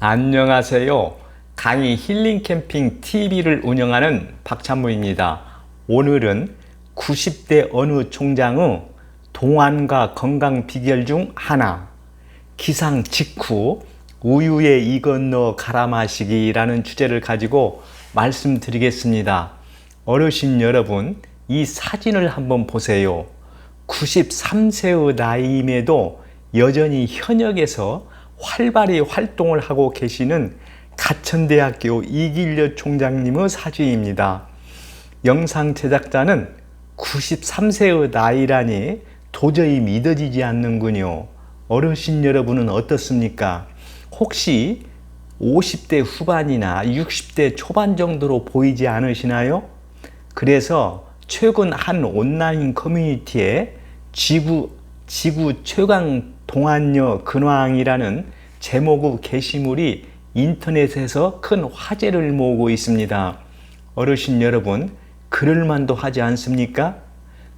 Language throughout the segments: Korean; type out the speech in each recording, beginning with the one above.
안녕하세요. 강의 힐링 캠핑 TV를 운영하는 박찬무입니다. 오늘은 90대 어느 총장의 동안과 건강 비결 중 하나, 기상 직후 우유에 이것 넣어 갈아 마시기라는 주제를 가지고 말씀드리겠습니다. 어르신 여러분, 이 사진을 한번 보세요. 93세의 나이임에도 여전히 현역에서 활발히 활동을 하고 계시는 가천대학교 이길려 총장님의 사진입니다. 영상 제작자는 93세의 나이라니 도저히 믿어지지 않는군요. 어르신 여러분은 어떻습니까? 혹시 50대 후반이나 60대 초반 정도로 보이지 않으시나요? 그래서 최근 한 온라인 커뮤니티에 지구, 지구 최강 동안녀 근황이라는 제목의 게시물이 인터넷에서 큰 화제를 모으고 있습니다. 어르신 여러분, 그럴만도 하지 않습니까?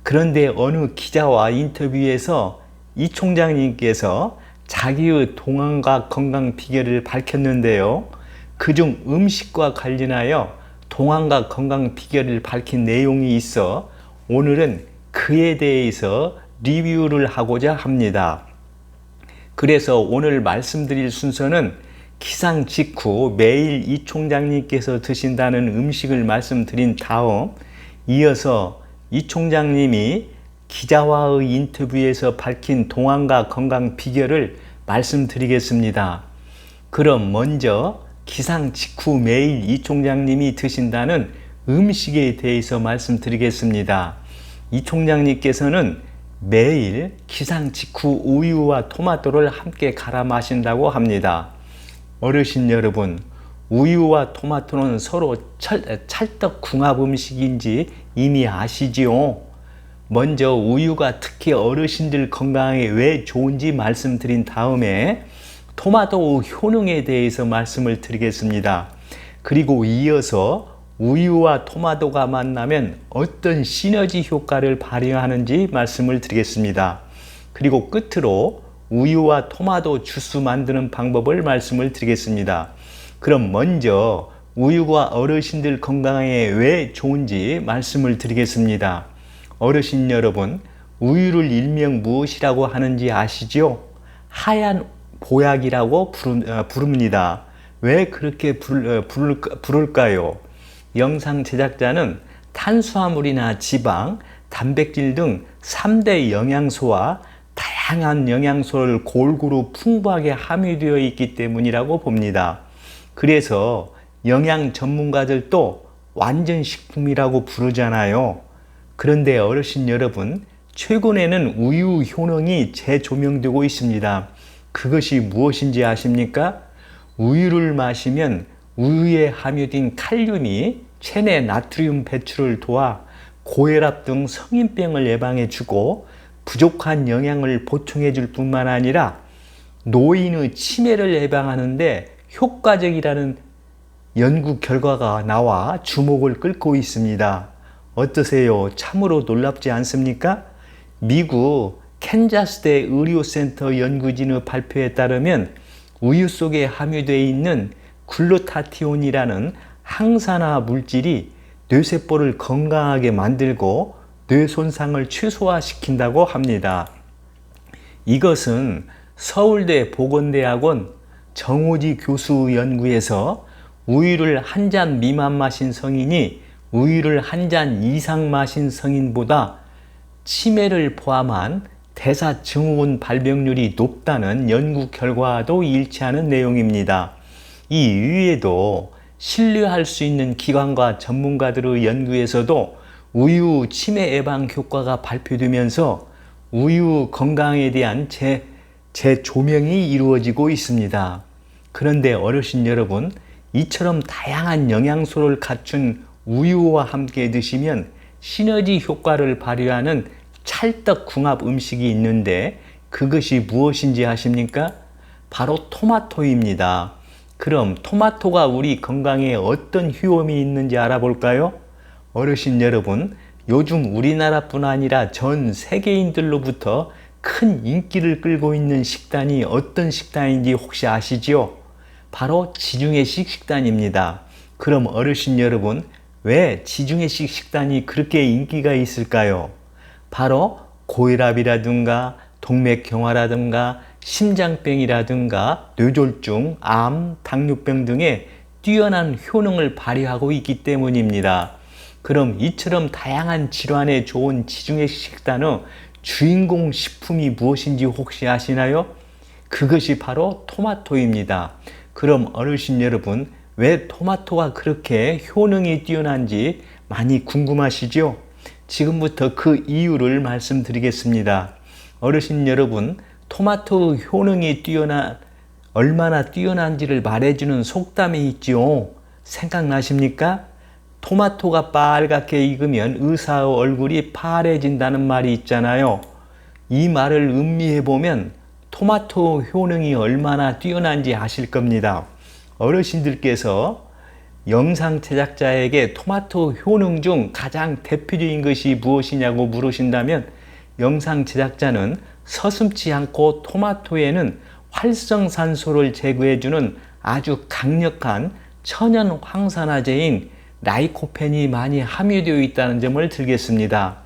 그런데 어느 기자와 인터뷰에서 이 총장님께서 자기의 동안과 건강 비결을 밝혔는데요. 그중 음식과 관련하여 동안과 건강 비결을 밝힌 내용이 있어 오늘은 그에 대해서 리뷰를 하고자 합니다. 그래서 오늘 말씀드릴 순서는 기상 직후 매일 이 총장님께서 드신다는 음식을 말씀드린 다음 이어서 이 총장님이 기자와의 인터뷰에서 밝힌 동안과 건강 비결을 말씀드리겠습니다. 그럼 먼저 기상 직후 매일 이 총장님이 드신다는 음식에 대해서 말씀드리겠습니다. 이 총장님께서는 매일 기상 직후 우유와 토마토를 함께 갈아 마신다고 합니다. 어르신 여러분, 우유와 토마토는 서로 찰, 찰떡 궁합 음식인지 이미 아시지요? 먼저 우유가 특히 어르신들 건강에 왜 좋은지 말씀드린 다음에 토마토 효능에 대해서 말씀을 드리겠습니다. 그리고 이어서 우유와 토마토가 만나면 어떤 시너지 효과를 발휘하는지 말씀을 드리겠습니다. 그리고 끝으로 우유와 토마토 주스 만드는 방법을 말씀을 드리겠습니다. 그럼 먼저 우유가 어르신들 건강에 왜 좋은지 말씀을 드리겠습니다. 어르신 여러분, 우유를 일명 무엇이라고 하는지 아시죠? 하얀 보약이라고 어, 부릅니다. 왜 그렇게 어, 부를까요? 영상 제작자는 탄수화물이나 지방, 단백질 등 3대 영양소와 다양한 영양소를 골고루 풍부하게 함유되어 있기 때문이라고 봅니다. 그래서 영양 전문가들도 완전 식품이라고 부르잖아요. 그런데 어르신 여러분, 최근에는 우유 효능이 재조명되고 있습니다. 그것이 무엇인지 아십니까? 우유를 마시면 우유에 함유된 칼륨이 체내 나트륨 배출을 도와 고혈압 등 성인병을 예방해 주고 부족한 영양을 보충해 줄 뿐만 아니라 노인의 치매를 예방하는데 효과적이라는 연구 결과가 나와 주목을 끌고 있습니다. 어떠세요? 참으로 놀랍지 않습니까? 미국 캔자스대 의료센터 연구진의 발표에 따르면 우유 속에 함유되어 있는 글루타티온이라는 항산화 물질이 뇌세포를 건강하게 만들고 뇌 손상을 최소화시킨다고 합니다. 이것은 서울대 보건대학원 정호지 교수 연구에서 우유를 한 잔 미만 마신 성인이 우유를 한 잔 이상 마신 성인보다 치매를 포함한 대사증후군 발병률이 높다는 연구 결과도 일치하는 내용입니다. 이 위에도 신뢰할 수 있는 기관과 전문가들의 연구에서도 우유 치매 예방 효과가 발표되면서 우유 건강에 대한 재, 재조명이 이루어지고 있습니다. 그런데 어르신 여러분, 이처럼 다양한 영양소를 갖춘 우유와 함께 드시면 시너지 효과를 발휘하는 찰떡궁합 음식이 있는데 그것이 무엇인지 아십니까? 바로 토마토입니다. 그럼 토마토가 우리 건강에 어떤 효험이 있는지 알아볼까요? 어르신 여러분, 요즘 우리나라뿐 아니라 전 세계인들로부터 큰 인기를 끌고 있는 식단이 어떤 식단인지 혹시 아시지요? 바로 지중해식 식단입니다. 그럼 어르신 여러분, 왜 지중해식 식단이 그렇게 인기가 있을까요? 바로 고혈압이라든가 동맥경화라든가 심장병이라든가 뇌졸중, 암, 당뇨병 등의 뛰어난 효능을 발휘하고 있기 때문입니다. 그럼 이처럼 다양한 질환에 좋은 지중해 식단의 주인공 식품이 무엇인지 혹시 아시나요? 그것이 바로 토마토입니다. 그럼 어르신 여러분, 왜 토마토가 그렇게 효능이 뛰어난지 많이 궁금하시죠? 지금부터 그 이유를 말씀드리겠습니다. 어르신 여러분, 토마토 효능이 뛰어난 얼마나 뛰어난지를 말해주는 속담이 있지요. 생각나십니까? 토마토가 빨갛게 익으면 의사의 얼굴이 파래진다는 말이 있잖아요. 이 말을 음미해 보면 토마토 효능이 얼마나 뛰어난지 아실 겁니다. 어르신들께서 영상 제작자에게 토마토 효능 중 가장 대표적인 것이 무엇이냐고 물으신다면 영상 제작자는 서슴지 않고 토마토에는 활성산소를 제거해주는 아주 강력한 천연 황산화제인 라이코펜이 많이 함유되어 있다는 점을 들겠습니다.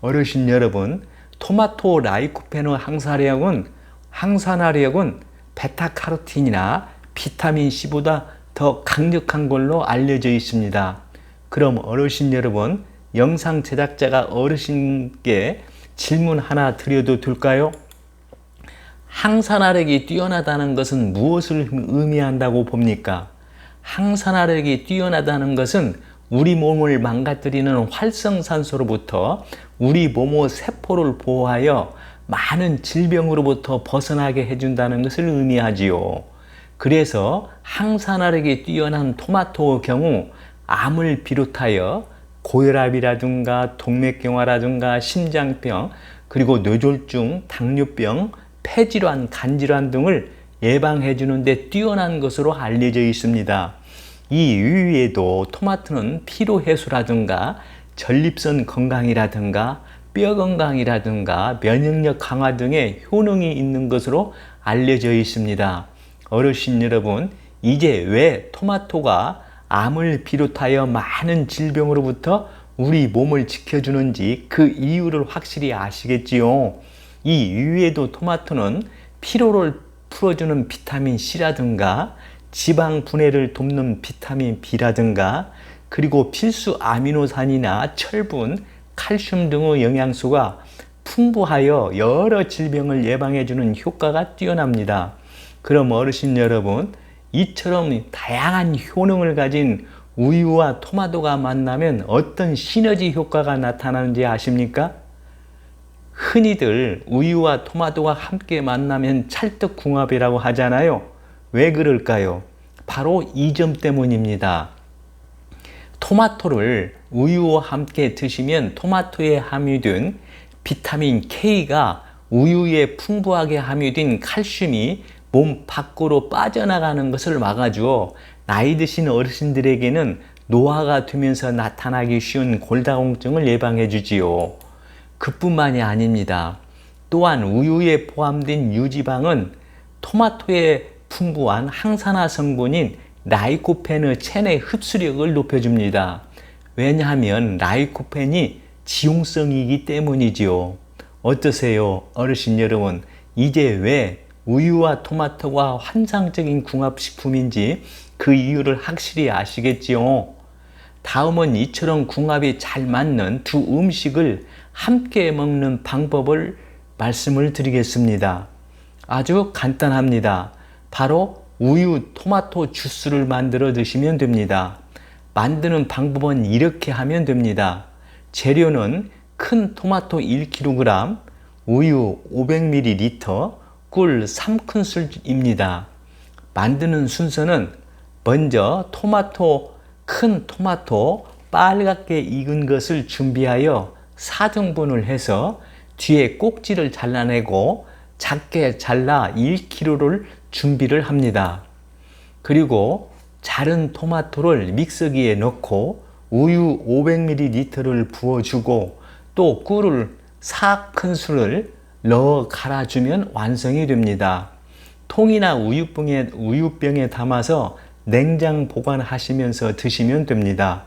어르신 여러분, 토마토 라이코펜의 항산화력은 항산화력은 베타카로틴이나 비타민 C보다 더 강력한 걸로 알려져 있습니다. 그럼 어르신 여러분, 영상 제작자가 어르신께 질문 하나 드려도 될까요? 항산화력이 뛰어나다는 것은 무엇을 의미한다고 봅니까? 항산화력이 뛰어나다는 것은 우리 몸을 망가뜨리는 활성산소로부터 우리 몸의 세포를 보호하여 많은 질병으로부터 벗어나게 해준다는 것을 의미하지요. 그래서 항산화력이 뛰어난 토마토의 경우 암을 비롯하여 고혈압이라든가 동맥경화라든가 심장병 그리고 뇌졸중, 당뇨병, 폐질환, 간질환 등을 예방해 주는데 뛰어난 것으로 알려져 있습니다. 이 이외에도 토마토는 피로 해소라든가 전립선 건강이라든가 뼈 건강이라든가 면역력 강화 등의 효능이 있는 것으로 알려져 있습니다. 어르신 여러분, 이제 왜 토마토가 암을 비롯하여 많은 질병으로부터 우리 몸을 지켜주는지 그 이유를 확실히 아시겠지요? 이 이외에도 토마토는 피로를 풀어주는 비타민 C라든가 지방 분해를 돕는 비타민 B라든가 그리고 필수 아미노산이나 철분, 칼슘 등의 영양소가 풍부하여 여러 질병을 예방해주는 효과가 뛰어납니다. 그럼 어르신 여러분, 이처럼 다양한 효능을 가진 우유와 토마토가 만나면 어떤 시너지 효과가 나타나는지 아십니까? 흔히들 우유와 토마토가 함께 만나면 찰떡궁합이라고 하잖아요. 왜 그럴까요? 바로 이 점 때문입니다. 토마토를 우유와 함께 드시면 토마토에 함유된 비타민 K가 우유에 풍부하게 함유된 칼슘이 몸 밖으로 빠져나가는 것을 막아주어 나이 드신 어르신들에게는 노화가 되면서 나타나기 쉬운 골다공증을 예방해 주지요. 그뿐만이 아닙니다. 또한 우유에 포함된 유지방은 토마토에 풍부한 항산화 성분인 라이코펜의 체내 흡수력을 높여줍니다. 왜냐하면 라이코펜이 지용성이기 때문이지요. 어떠세요? 어르신 여러분, 이제 왜 우유와 토마토가 환상적인 궁합식품인지 그 이유를 확실히 아시겠지요? 다음은 이처럼 궁합이 잘 맞는 두 음식을 함께 먹는 방법을 말씀을 드리겠습니다. 아주 간단합니다. 바로 우유 토마토 주스를 만들어 드시면 됩니다. 만드는 방법은 이렇게 하면 됩니다. 재료는 큰 토마토 1kg, 우유 500ml, 꿀 3큰술입니다. 만드는 순서는 먼저 토마토, 큰 토마토 빨갛게 익은 것을 준비하여 4등분을 해서 뒤에 꼭지를 잘라내고 작게 잘라 1kg를 준비를 합니다. 그리고 자른 토마토를 믹서기에 넣고 우유 500ml를 부어주고 또 꿀을 4큰술을 넣어 갈아주면 완성이 됩니다. 통이나 우유병에, 우유병에 담아서 냉장 보관하시면서 드시면 됩니다.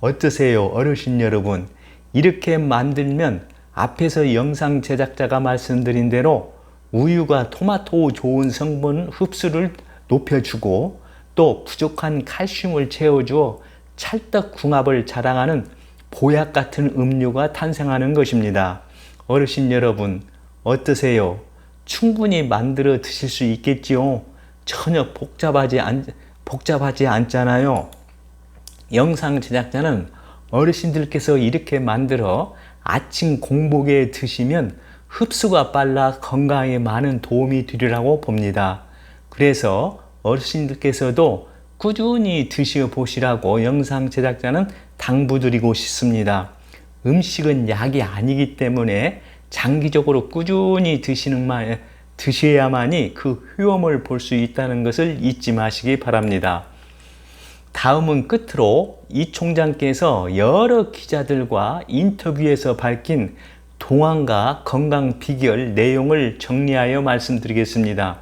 어떠세요, 어르신 여러분? 이렇게 만들면 앞에서 영상 제작자가 말씀드린 대로 우유가 토마토 좋은 성분 흡수를 높여주고 또 부족한 칼슘을 채워주어 찰떡궁합을 자랑하는 보약 같은 음료가 탄생하는 것입니다. 어르신 여러분, 어떠세요? 충분히 만들어 드실 수 있겠지요? 전혀 복잡하지, 않, 복잡하지 않잖아요. 영상 제작자는 어르신들께서 이렇게 만들어 아침 공복에 드시면 흡수가 빨라 건강에 많은 도움이 되리라고 봅니다. 그래서 어르신들께서도 꾸준히 드셔 보시라고 영상 제작자는 당부드리고 싶습니다. 음식은 약이 아니기 때문에 장기적으로 꾸준히 드시는 말, 드셔야만이 그 효험을 볼 수 있다는 것을 잊지 마시기 바랍니다. 다음은 끝으로 이 총장께서 여러 기자들과 인터뷰에서 밝힌 동안과 건강 비결 내용을 정리하여 말씀드리겠습니다.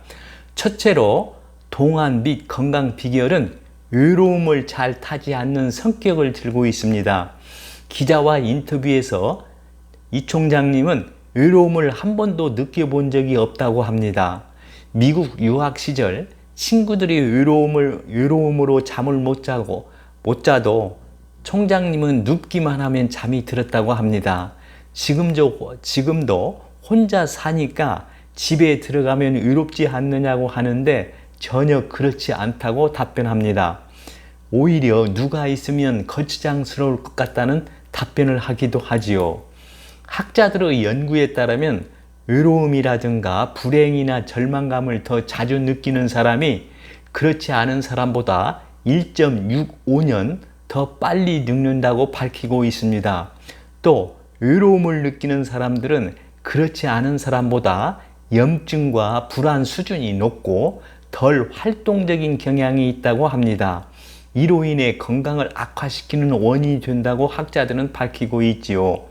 첫째로 동안 및 건강 비결은 외로움을 잘 타지 않는 성격을 들고 있습니다. 기자와 인터뷰에서 이 총장님은 외로움을 한 번도 느껴본 적이 없다고 합니다. 미국 유학 시절 친구들이 외로움을 외로움으로 잠을 못 자고 못 자도 총장님은 눕기만 하면 잠이 들었다고 합니다. 지금도 지금도 혼자 사니까 집에 들어가면 외롭지 않느냐고 하는데 전혀 그렇지 않다고 답변합니다. 오히려 누가 있으면 거추장스러울 것 같다는 답변을 하기도 하지요. 학자들의 연구에 따르면 외로움이라든가 불행이나 절망감을 더 자주 느끼는 사람이 그렇지 않은 사람보다 1.65년 더 빨리 늙는다고 밝히고 있습니다. 또 외로움을 느끼는 사람들은 그렇지 않은 사람보다 염증과 불안 수준이 높고 덜 활동적인 경향이 있다고 합니다. 이로 인해 건강을 악화시키는 원인이 된다고 학자들은 밝히고 있지요.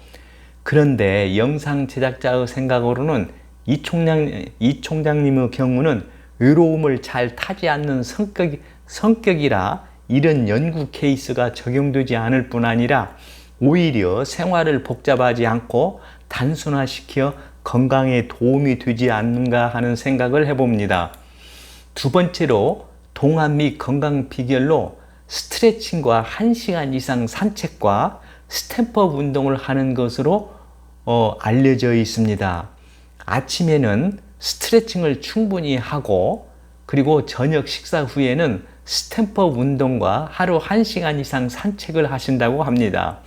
그런데 영상 제작자의 생각으로는 이 총장, 이 총장님의 경우는 외로움을 잘 타지 않는 성격, 성격이라 이런 연구 케이스가 적용되지 않을 뿐 아니라 오히려 생활을 복잡하지 않고 단순화시켜 건강에 도움이 되지 않는가 하는 생각을 해봅니다. 두 번째로 동안 및 건강 비결로 스트레칭과 1시간 이상 산책과 스탬퍼 운동을 하는 것으로 어, 알려져 있습니다. 아침에는 스트레칭을 충분히 하고 그리고 저녁 식사 후에는 스탬퍼 운동과 하루 1시간 이상 산책을 하신다고 합니다.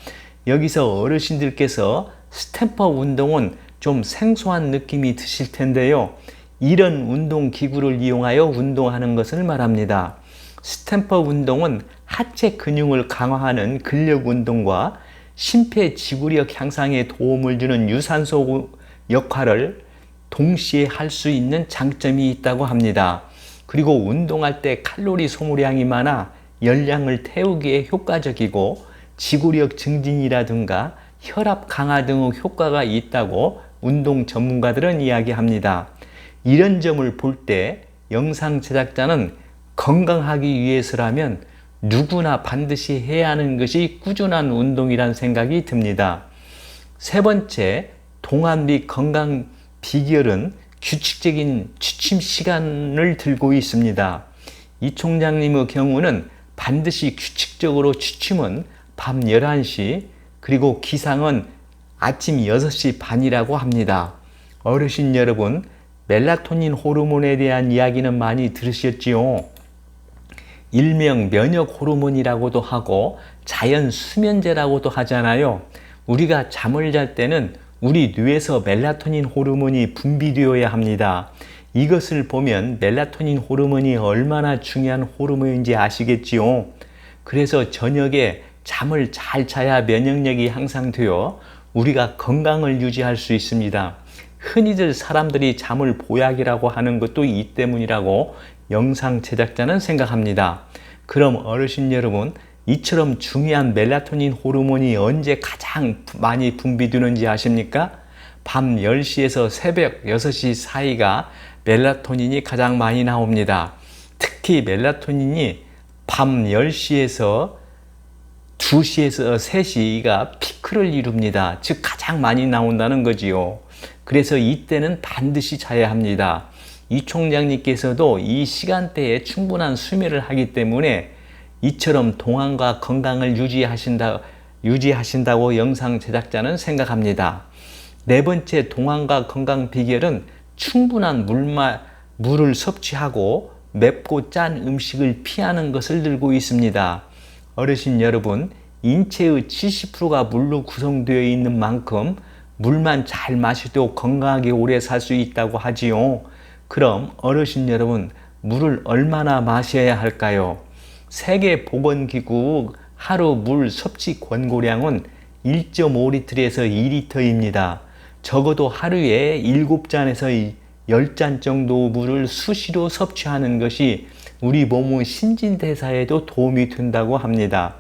여기서 어르신들께서 스탬퍼 운동은 좀 생소한 느낌이 드실 텐데요. 이런 운동 기구를 이용하여 운동하는 것을 말합니다. 스탬퍼 운동은 하체 근육을 강화하는 근력 운동과 심폐지구력 향상에 도움을 주는 유산소 역할을 동시에 할 수 있는 장점이 있다고 합니다. 그리고 운동할 때 칼로리 소모량이 많아 열량을 태우기에 효과적이고 지구력 증진이라든가 혈압 강화 등의 효과가 있다고 운동 전문가들은 이야기합니다. 이런 점을 볼 때 영상 제작자는 건강하기 위해서라면 누구나 반드시 해야 하는 것이 꾸준한 운동이란 생각이 듭니다. 세 번째, 동안 및 건강 비결은 규칙적인 취침 시간을 들고 있습니다. 이 총장님의 경우는 반드시 규칙적으로 취침은 밤 11시 그리고 기상은 아침 6시 반이라고 합니다. 어르신 여러분, 멜라토닌 호르몬에 대한 이야기는 많이 들으셨지요? 일명 면역 호르몬이라고도 하고 자연 수면제라고도 하잖아요. 우리가 잠을 잘 때는 우리 뇌에서 멜라토닌 호르몬이 분비되어야 합니다. 이것을 보면 멜라토닌 호르몬이 얼마나 중요한 호르몬인지 아시겠지요? 그래서 저녁에 잠을 잘 자야 면역력이 향상되어 우리가 건강을 유지할 수 있습니다. 흔히들 사람들이 잠을 보약이라고 하는 것도 이 때문이라고 영상 제작자는 생각합니다. 그럼 어르신 여러분, 이처럼 중요한 멜라토닌 호르몬이 언제 가장 많이 분비되는지 아십니까? 밤 10시에서 새벽 6시 사이가 멜라토닌이 가장 많이 나옵니다. 특히 멜라토닌이 밤 10시에서 2시에서 3시가 피크를 이룹니다. 즉 가장 많이 나온다는 거지요. 그래서 이때는 반드시 자야 합니다. 이 총장님께서도 이 시간대에 충분한 수면을 하기 때문에 이처럼 동안과 건강을 유지하신다, 유지하신다고 영상 제작자는 생각합니다. 네 번째 동안과 건강 비결은 충분한 물마, 물을 섭취하고 맵고 짠 음식을 피하는 것을 들고 있습니다. 어르신 여러분, 인체의 70%가 물로 구성되어 있는 만큼 물만 잘 마셔도 건강하게 오래 살 수 있다고 하지요. 그럼 어르신 여러분, 물을 얼마나 마셔야 할까요? 세계보건기구 하루 물 섭취 권고량은 1.5리터에서 2리터입니다. 적어도 하루에 7잔에서 10잔 정도 물을 수시로 섭취하는 것이 우리 몸의 신진대사에도 도움이 된다고 합니다.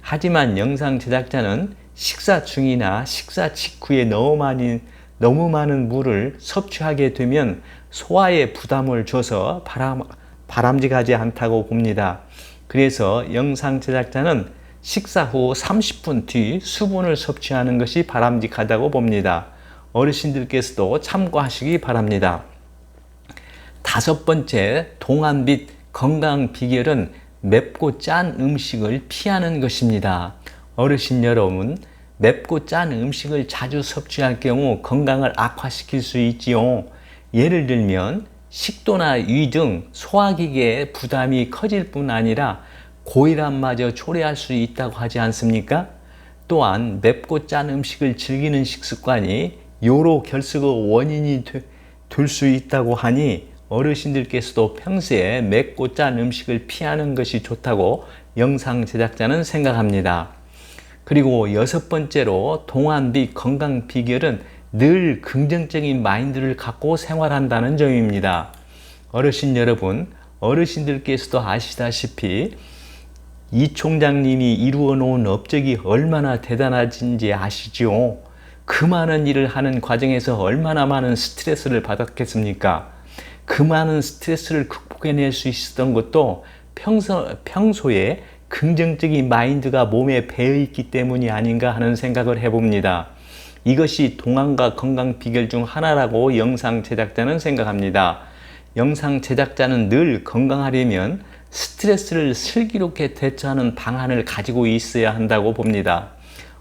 하지만 영상 제작자는 식사 중이나 식사 직후에 너무 많이 너무 많은 물을 섭취하게 되면 소화에 부담을 줘서 바람, 바람직하지 않다고 봅니다. 그래서 영상 제작자는 식사 후 30분 뒤 수분을 섭취하는 것이 바람직하다고 봅니다. 어르신들께서도 참고하시기 바랍니다. 다섯 번째 동안 및 건강 비결은 맵고 짠 음식을 피하는 것입니다. 어르신 여러분, 맵고 짠 음식을 자주 섭취할 경우 건강을 악화시킬 수 있지요. 예를 들면 식도나 위 등 소화기계의 부담이 커질 뿐 아니라 고혈압마저 초래할 수 있다고 하지 않습니까? 또한 맵고 짠 음식을 즐기는 식습관이 요로 결석의 원인이 될 수 있다고 하니 어르신들께서도 평소에 맵고 짠 음식을 피하는 것이 좋다고 영상 제작자는 생각합니다. 그리고 여섯 번째로 동안 비 건강 비결은 늘 긍정적인 마인드를 갖고 생활한다는 점입니다. 어르신 여러분, 어르신들께서도 아시다시피 이 총장님이 이루어 놓은 업적이 얼마나 대단하신지 아시죠? 그 많은 일을 하는 과정에서 얼마나 많은 스트레스를 받았겠습니까? 그 많은 스트레스를 극복해낼 수 있었던 것도 평소, 평소에 긍정적인 마인드가 몸에 배어 있기 때문이 아닌가 하는 생각을 해봅니다. 이것이 동안과 건강 비결 중 하나라고 영상 제작자는 생각합니다. 영상 제작자는 늘 건강하려면 스트레스를 슬기롭게 대처하는 방안을 가지고 있어야 한다고 봅니다.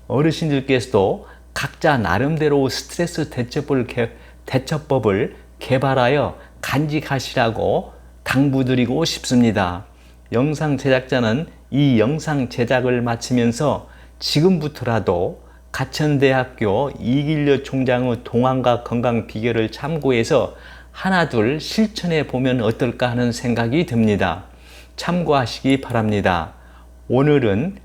어르신들께서도 각자 나름대로 스트레스 대처법을, 개, 대처법을 개발하여 간직하시라고 당부드리고 싶습니다. 영상 제작자는 이 영상 제작을 마치면서 지금부터라도 가천대학교 이길려 총장의 동안과 건강 비결을 참고해서 하나둘 실천해 보면 어떨까 하는 생각이 듭니다. 참고하시기 바랍니다. 오늘은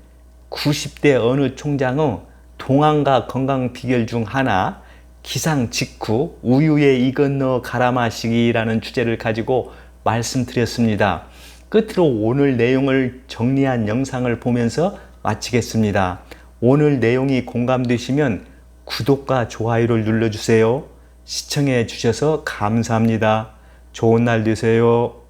90대 어느 총장의 동안과 건강 비결 중 하나 기상 직후 우유에 이건 넣어 갈아 마시기라는 주제를 가지고 말씀드렸습니다. 끝으로 오늘 내용을 정리한 영상을 보면서 마치겠습니다. 오늘 내용이 공감되시면 구독과 좋아요를 눌러주세요. 시청해 주셔서 감사합니다. 좋은 날 되세요.